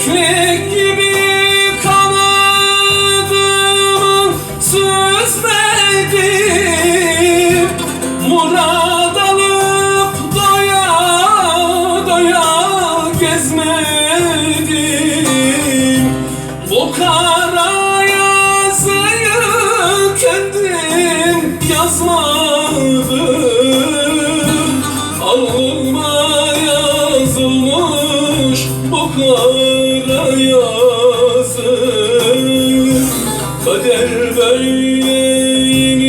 Keklik gibi kanadımı süzmedim Murad alıp doya doya gezmedim Bu kara yazıyı kendim yazmadım Alnıma yazılmış bu kara böyleymiş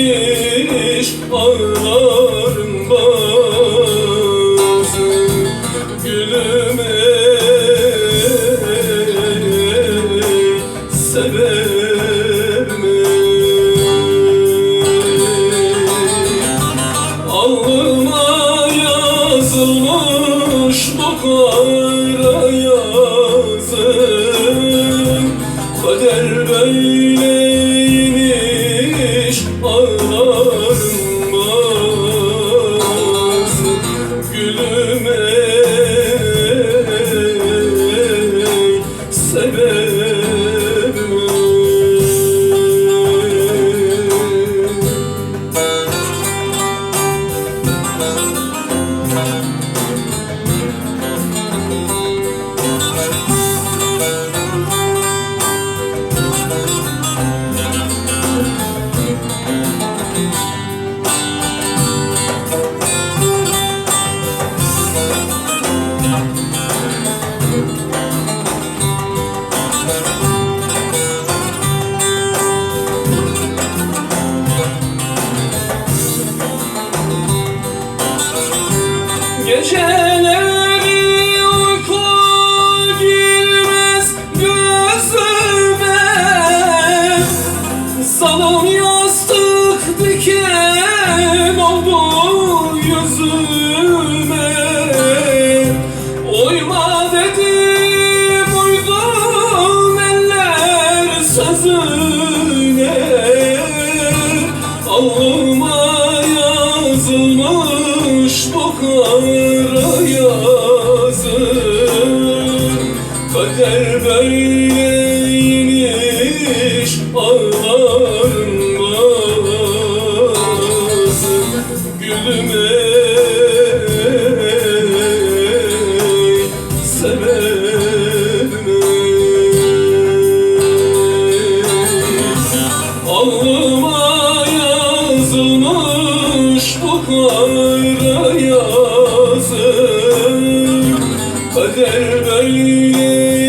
ağlarım bazı Gülüm ey severim ey Alnıma yazılmış bu kara yazın Kader Geceleri Doğuma yazılmış bu kara Kader böyle iniş ağlarım bazı Gülüme Allah'ım kadar böyle